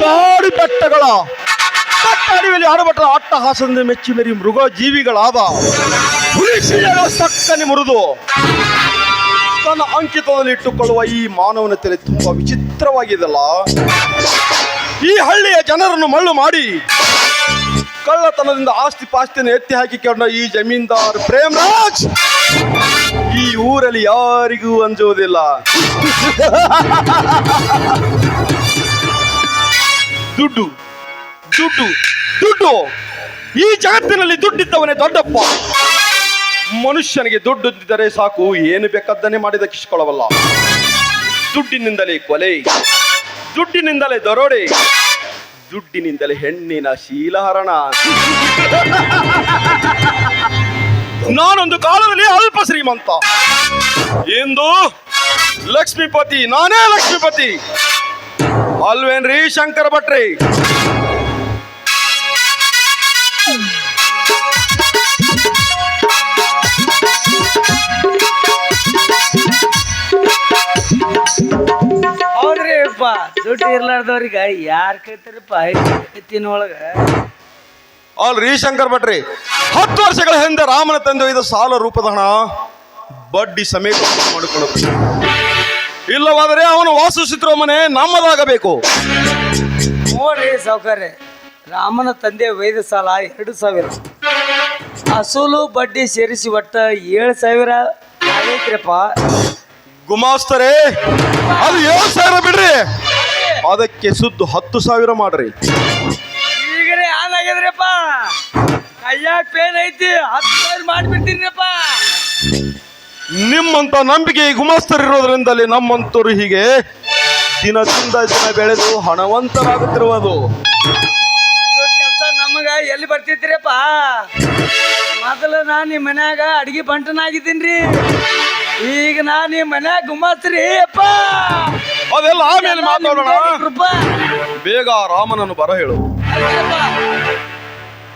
ಕಾಡು ಬೆಟ್ಟಗಳ ಕಟ್ಟಡಿಯಲ್ಲಿ ಆಡಬಟ್ಟ ಅಟ್ಟಹಾಸದಿಂದ ಮೆಚ್ಚಿ ಮೆರಿ ಮೃಗ ಜೀವಿಗಳಾದ ಸಕ್ಕನೆ ಮುರಿದು ತನ್ನ ಅಂಕಿತದಲ್ಲಿ ಇಟ್ಟುಕೊಳ್ಳುವ ಈ ಮಾನವನ ತಲೆ ತುಂಬಾ ವಿಚಿತ್ರವಾಗಿದೆಲ್ಲ ಈ ಹಳ್ಳಿಯ ಜನರನ್ನು ಮಳ್ಳು ಮಾಡಿ ಕಳ್ಳತನದಿಂದ ಆಸ್ತಿ ಪಾಸ್ತಿಯನ್ನು ಎತ್ತಿ ಹಾಕಿಕೊಂಡ ಈ ಜಮೀನ್ದಾರ್ ಪ್ರೇಮರಾಜ್! ಈ ಊರಲ್ಲಿ ಯಾರಿಗೂ ಅಂಜುವುದಿಲ್ಲ. ದುಡ್ಡು ದುಡ್ಡು ದುಡ್ಡು. ಈ ಜಗತ್ತಿನಲ್ಲಿ ದುಡ್ಡಿದ್ದವನೇ ದೊಡ್ಡಪ್ಪ. ಮನುಷ್ಯನಿಗೆ ದುಡ್ಡು ಇದ್ದರೆ ಸಾಕು, ಏನು ಬೇಕಾದ್ದನ್ನೇ ಮಾಡಿದ ಕಿಸ್ಕೊಳ್ಳವಲ್ಲ. ದುಡ್ಡಿನಿಂದಲೇ ಕೊಲೆ, ದುಡ್ಡಿನಿಂದಲೇ ದರೋಡೆ, ದುಡ್ಡಿನಿಂದಲೇ ಹೆಣ್ಣಿನ ಶೀಲಹರಣ. ನಾನೊಂದು ಕಾಲದಲ್ಲಿ ಅಲ್ಪ ಶ್ರೀಮಂತ. ಎಂದು ಲಕ್ಷ್ಮೀಪತಿ, ನಾನೇ ಲಕ್ಷ್ಮೀಪತಿ. ಅಲ್ವೇನ್ರಿ ಶಂಕರ ಭಟ್ರಿ? ದುಡ್ಡು ಇರ್ಲಾರ್ದವ್ರಿಗೆ ಯಾರ್ ಕೈತಾರಪ್ಪ ಅಲ್ ರೀ ಶಂಕರ್ ಭಟ್ರಿ ಹತ್ತು ವರ್ಷಗಳ ಹಿಂದೆ ರಾಮನ ತಂದೆ ಇದು ಸಾಲ ರೂಪದ ಹಣ ಬಡ್ಡಿ ಸಮೇತ ಮಾಡಿಕೊಳ್ಳಬೇಕು ಇಲ್ಲವಾದರೆ ಅವನು ವಾಸಿಸುತ್ತಿರುವ ಮನೆ ನಮ್ಮದಾಗಬೇಕು. ನೋಡಿ ಸೌಕರ್ಯ ರಾಮನ ತಂದೆ ವೈದ್ಯ ಸಾಲ ಎರಡು ಸಾವಿರ. ಅಸೂಲು ಬಡ್ಡಿ ಸೇರಿಸಿ ಒಟ್ಟ ಏಳು ಸಾವಿರ. ಆಗೈತ್ರಪ್ಪ ಗುಮಾಸ್ತರೇ ಅದು ಏಳು ಸಾವಿರ ಬಿಡ್ರಿ. ಅದಕ್ಕೆ ಸುದ್ದು ಹತ್ತು ಸಾವಿರ ಮಾಡ್ರಿ. ಈಗನೇ ಆನ್ ಆಗಿದ್ರಪ್ಪ ಕೈಯಾಗ ಪೇನ್ ಐತಿ ಹತ್ತು ಸಾವಿರ ಮಾಡಿಬಿಡ್ತೀನಿಪ್ಪ ನಿಮ್ಮಂತ ನಂಬಿಕೆ ಗುಮಾಸ್ತರ್ ಗುಮಾಸ್ತರಿರೋದ್ರಿಂದಲೇ ನಮ್ಮಂತರು ಹೀಗೆ ದಿನದಿಂದ ದಿನ ಬೆಳೆದು ಹಣವಂತರಾಗುತ್ತಿರುವುದು. ಇದು ಕೆಲಸ ನಮಗ ಎಲ್ಲಿ ಬರ್ತಿದ್ರಿಪ್ಪ ಮೊದಲು ನಾ ನಿಮ್ಮ ಮನ್ಯಾಗ ಅಡಿಗೆ ಬಂಟನಾಗಿದ್ದೀನ್ರಿ. ಈಗ ನಾ ನಿಮ್ಮ ಮನ್ಯಾಗ ಗುಮಾಸ್ತ್ರಿ ಅಪ್ಪ ಅದೆಲ್ಲ ಆಮೇಲೆ ಮಾತಾಡೋಣ. ಬೇಗ ರಾಮನನ್ನು ಬರ ಹೇಳು.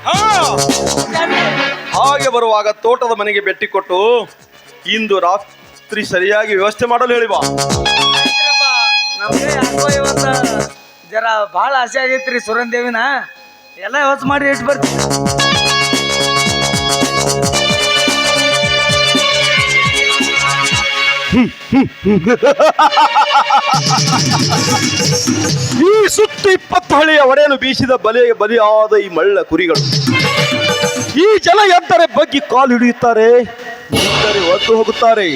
ಹಾ. ಹಾಗೆ ಬರುವಾಗ ತೋಟದ ಮನೆಗೆ ಭೇಟಿ ಕೊಟ್ಟು ಇಂದು ರಾತ್ರಿ ಸರಿಯಾಗಿ ವ್ಯವಸ್ಥೆ ಮಾಡಲು ಹೇಳಿ ಬಾ. ನಮ್ಗೆ ಯಾಕೋ ಇವತ್ತ ಜರ ಬಹಳ ಆಸೆ ಆಗೈತ್ರಿ ಸುರನ್ ದೇವಿನ. ಎಲ್ಲ ವ್ಯವಸ್ಥೆ ಮಾಡಿ ಇಟ್ಟು ಬರ್ತೀವಿ ಈ ಸುತ್ತು ಇಪ್ಪತ್ತು ಹಳ್ಳಿಯ ಒಡೆಯಲು ಬೀಸಿದ ಬಲೆಗೆ ಬಲಿಯಾದ ಈ ಮಳ್ಳ ಕುರಿಗಳು. ಈ ಜನ ಎದ್ದರೆ ಬಗ್ಗಿ ಕಾಲು ಹಿಡಿಯುತ್ತಾರೆ ಒದ್ದು ಹೋಗುತ್ತಾರೆ.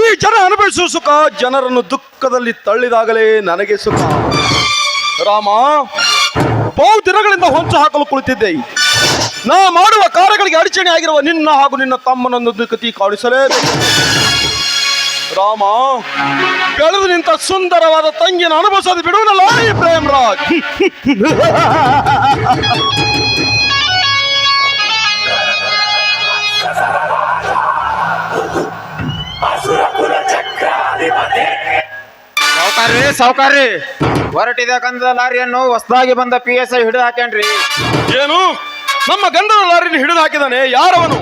ಈ ಜನ ಅನುಭವಿಸುವ ಸುಖ, ಜನರನ್ನು ದುಃಖದಲ್ಲಿ ತಳ್ಳಿದಾಗಲೇ ನನಗೆ ಸುಖ. ರಾಮ, ಬಹು ದಿನಗಳಿಂದ ಹೊಂಚು ಹಾಕಲು ಕುಳಿತಿದ್ದೆ. ನಾ ಮಾಡುವ ಕಾರ್ಯಗಳಿಗೆ ಅಡಚಣೆ ಆಗಿರುವ ನಿನ್ನ ಹಾಗೂ ನಿನ್ನ ತಮ್ಮನನ್ನು ಗತಿ ಕಾಣಿಸಲೇಬೇಕು ರಾಮ. ಬೆಳೆದು ನಿಂತ ಸುಂದರವಾದ ತಂಗಿನ ಅನುಭವಿಸೋದು ಬಿಡುವನಲ್ಲ ಈ ಪ್ರೇಮರಾಜ್? ಸಾವುಕಾರ್ರಿ ಸಾವುಕಾರ್ರಿ. ಹೊರಟಿದ ಕಂದ ಲಾರಿಯನ್ನು ಹೊಸದಾಗಿ ಬಂದ ಪಿ ಎಸ್ ಐ ಹಿಡಿದು ಹಾಕ್ಯಾನ್ರಿ. ಏನು? ನಮ್ಮ ಗಂಧದ ಲಾರಿನ ಹಿಡಿದು ಹಾಕಿದಾನೆ ಯಾರವನು?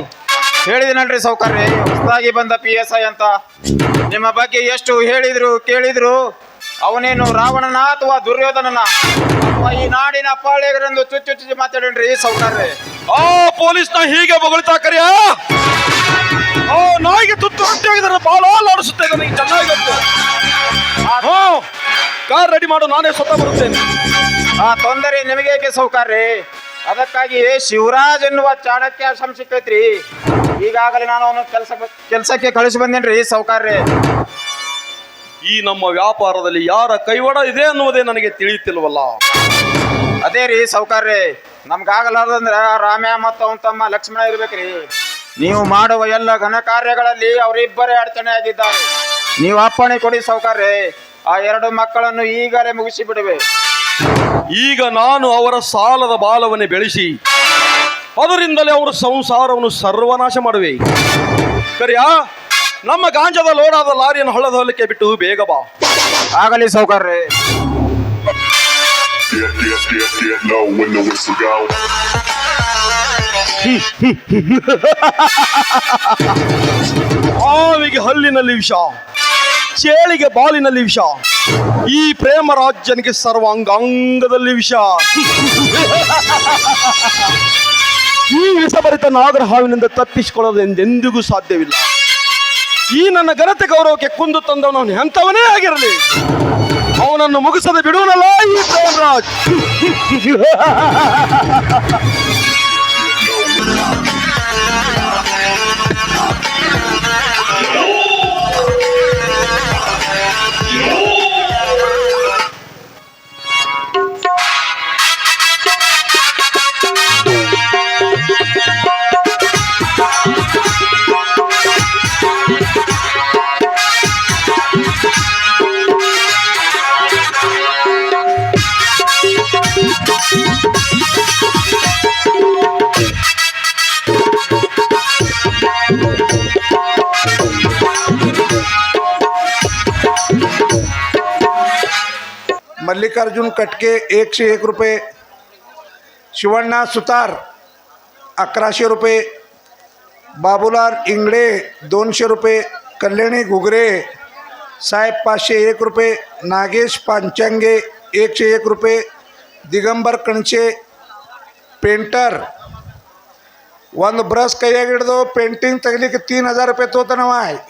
ಹೇಳಿದಿನಲ್ರಿ ಸೌಕರ್ಯ ಹೊಸದಾಗಿ ಬಂದ ಪಿ ಎಸ್ ಐ ಅಂತ. ನಿಮ್ಮ ಬಗ್ಗೆ ಎಷ್ಟು ಹೇಳಿದ್ರು ಕೇಳಿದ್ರು ಅವನೇನು ರಾವಣನ ಅಥವಾ ದುರ್ಯೋಧನನ ಅಥವಾ ಈ ನಾಡಿನ ಪಾಳೆಗರೆಂದು ಚುಚ್ಚು ಚುಚ್ಚಿ ಮಾತಾಡನ್ರಿ ಸಾವುಕಾರ್ರಿ? ಆ ಪೊಲೀಸ್ನ ಹೀಗೆ ಬೊಗಳ್ತಾ ಕರಿಯ ಓ ನಾಯಿಗೆ ತುತ್ತು ರೊಟ್ಟಿ ಬಹಳ ಆಡಿಸುತ್ತೆ ನನಗೆ ಚೆನ್ನಾಗಿ ಗೊತ್ತು ಕಾರ್ ರೆಡಿ ಮಾಡು ನಾನೇ ಸ್ವತಃ ಬರುತ್ತೇನೆ. ಆ ತೊಂದರೆ ನಿಮಗೆ ಸೌಕರ್ಯ ಅದಕ್ಕಾಗಿ ಶಿವರಾಜ್ ಎನ್ನುವ ಚಾಣಕ್ಯ ಸಂಸಿಕೈತ್ರಿ ಈಗಾಗಲೇ ನಾನು ಅವನು ಕೆಲಸ ಕೆಲಸಕ್ಕೆ ಕಳಿಸಿ ಬಂದೇನ್ರಿ ಸೌಕಾರ್ರಿ ಈ ನಮ್ಮ ವ್ಯಾಪಾರದಲ್ಲಿ ಯಾರ ಕೈವಾಡ ಇದೆ ಅನ್ನುವುದೇ ನನಗೆ ತಿಳಿಯುತ್ತಿಲ್ವಲ್ಲ ಅದೇ ರೀ ಸೌಕಾರ್ರಿ ನಮ್ಗಾಗಲಾರ್ದಂದ್ರೆ ರಾಮ್ಯ ಮತ್ತು ಅವನ ತಮ್ಮ ಲಕ್ಷ್ಮಣ ಇರ್ಬೇಕ್ರಿ. ನೀವು ಮಾಡುವ ಎಲ್ಲ ಘನ ಕಾರ್ಯಗಳಲ್ಲಿ ಅವರಿಬ್ಬರೇ ಅಡಚಣೆ ಆಗಿದ್ದಾರೆ. ನೀವು ಅಪ್ಪಣೆ ಕೊಡಿ ಸೌಕಾರ್ರಿ ಆ ಎರಡು ಮಕ್ಕಳನ್ನು ಈಗಲೇ ಮುಗಿಸಿ ಬಿಡುವೆ ಈಗ ನಾನು ಅವರ ಸಾಲದ ಬಾಲವನ್ನು ಬೆಳೆಸಿ ಅದರಿಂದಲೇ ಅವರು ಸಂಸಾರವನ್ನು ಸರ್ವನಾಶ ಮಾಡುವೆ. ಕರಿಯಾ ನಮ್ಮ ಗಾಂಜದ ಲೋಡಾದ ಲಾರಿಯನ್ನು ಹಳ್ಳದ ಹೊಲಕ್ಕೆ ಬಿಟ್ಟು ಬೇಗ ಬಾ. ಆಗಲಿ ಸೌಕರ್ಯ. ಹಾವಿಗೆ ಹಲ್ಲಿನಲ್ಲಿ ವಿಷ ಚೇಳಿಗೆ ಬಾಲಿನಲ್ಲಿ ವಿಷ ಈ ಪ್ರೇಮ ರಾಜ್ಯನಿಗೆ ಸರ್ವಾಂಗಾಂಗದಲ್ಲಿ ವಿಷ. ಈ ವಿಷಭರಿತ ನಾಗರ ಹಾವಿನಿಂದ ತಪ್ಪಿಸಿಕೊಳ್ಳೋದು ಎಂದೆಂದಿಗೂ ಸಾಧ್ಯವಿಲ್ಲ. ಈ ನನ್ನ ಘನತೆ ಗೌರವಕ್ಕೆ ಕುಂದು ತಂದವನು ಅವನು ಎಂಥವನೇ ಆಗಿರಲಿ. ಅವನನ್ನು ಮುಗಿಸದೆ ಬಿಡುವನಲ್ಲ ಈ ಪ್ರೇಮರಾಜ್ मल्लिकार्जुन कटके एकशे एक रुपये शिवण्णा सुतार अकराशे रुपये बाबूलाल इंगळे दोनशे रुपये कल्याणी घुगरे साहेब पाचशे एक रुपये नागेश पांचांगे एकशे एक रुपये ದಿಗಂಬರ್ ಕಣಚೆ ಪೇಂಟರ್ ಒಂದು ಬ್ರಷ್ ಕೈಯಾಗ ಹಿಡ್ದು ಪೇಂಟಿಂಗ್ ತೆಗಿಲಿಕ್ಕೆ ತೀನ್ ಹಜಾರ್ ರೂಪಾಯಿ ತೋತಾನವ